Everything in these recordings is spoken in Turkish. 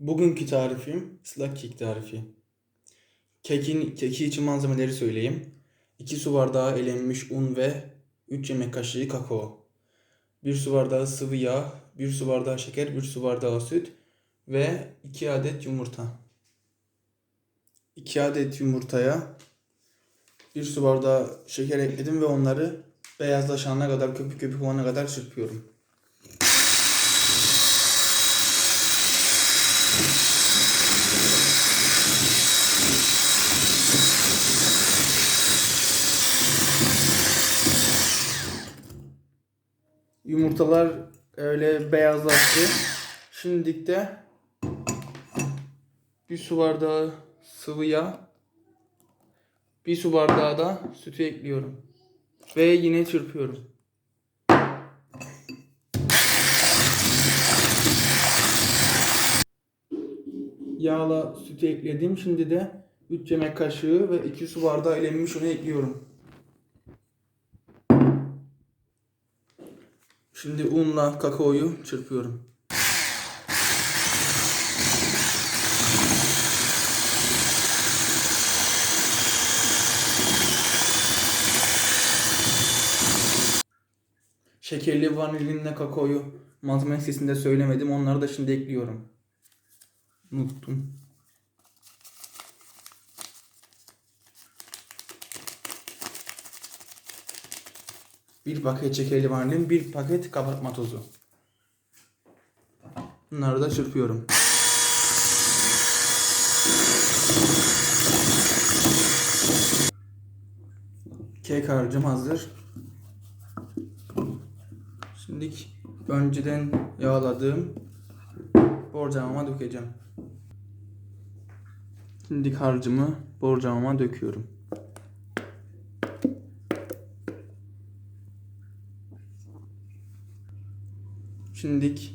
Bugünkü tarifim ıslak kek tarifi. Kekin, keki için malzemeleri söyleyeyim. 2 su bardağı elenmiş un ve 3 yemek kaşığı kakao. 1 su bardağı sıvı yağ, 1 su bardağı şeker, 1 su bardağı süt ve 2 adet yumurta. 2 adet yumurtaya 1 su bardağı şeker ekledim ve onları beyazlaşana kadar, köpük köpük olana kadar çırpıyorum. Yumurtalar öyle beyazlaştı. Şimdi de bir su bardağı sıvı yağ, bir su bardağı da sütü ekliyorum. Ve yine çırpıyorum. Yağla sütü ekledim. Şimdi de 3 yemek kaşığı ve 2 su bardağı elenmiş unu ekliyorum. Şimdi unla kakaoyu çırpıyorum. Şekerli vanilinle kakaoyu malzeme listesinde söylemedim. Onları da şimdi ekliyorum. Unuttum. Bir paket şekerli vanilin, bir paket kabartma tozu. Bunları da çırpıyorum. Kek harcım hazır. Şimdi önceden yağladığım borcamıma dökeceğim. Şimdi harcımı borcamıma döküyorum. Şimdilik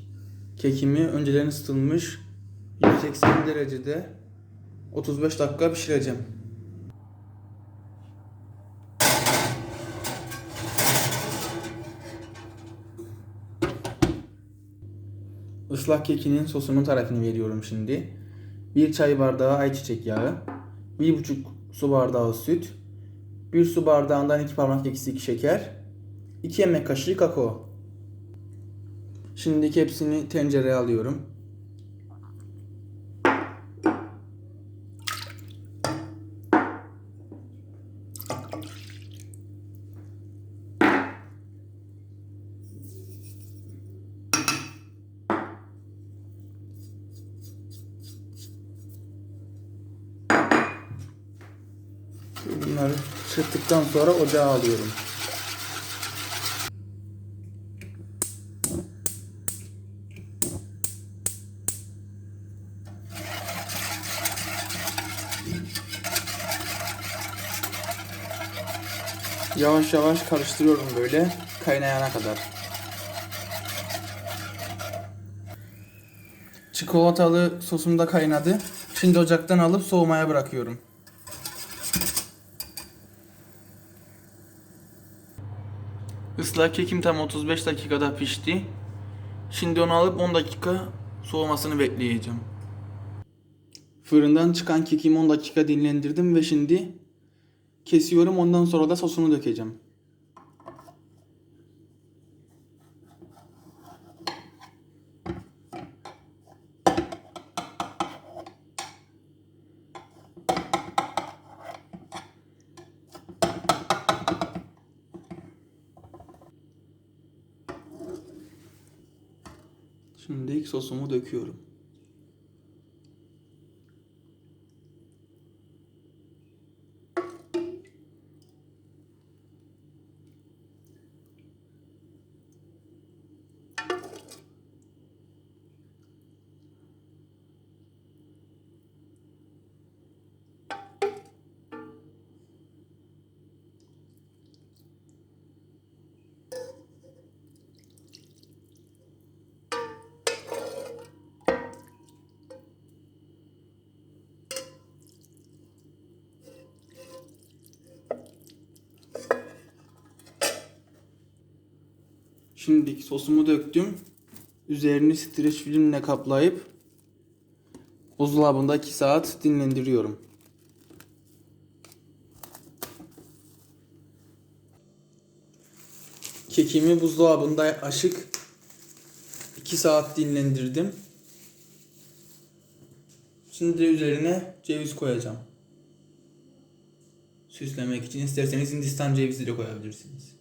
kekimi önceden ısıtılmış 180 derecede 35 dakika pişireceğim. Islak kekinin sosunun tarifini veriyorum şimdi. 1 çay bardağı ayçiçek yağı, 1,5 su bardağı süt, 1 su bardağından 2 parmak eksik şeker, 2 yemek kaşığı kakao. Şimdi hepsini tencereye alıyorum. Bunları çırptıktan sonra ocağa alıyorum. Yavaş yavaş karıştırıyorum böyle kaynayana kadar. Çikolatalı sosum da kaynadı. Şimdi ocaktan alıp soğumaya bırakıyorum. Islak kekim tam 35 dakikada pişti. Şimdi onu alıp 10 dakika soğumasını bekleyeceğim. Fırından çıkan kekimi 10 dakika dinlendirdim ve şimdi kesiyorum. Ondan sonra da sosunu dökeceğim. Şimdi ilk sosumu döküyorum. Şimdi sosumu döktüm. Üzerini streç filmle kaplayıp Buzdolabında 2 saat dinlendiriyorum. Kekimi buzdolabında aşık 2 saat dinlendirdim. Şimdi üzerine ceviz koyacağım. Süslemek için isterseniz Hindistan cevizi de koyabilirsiniz.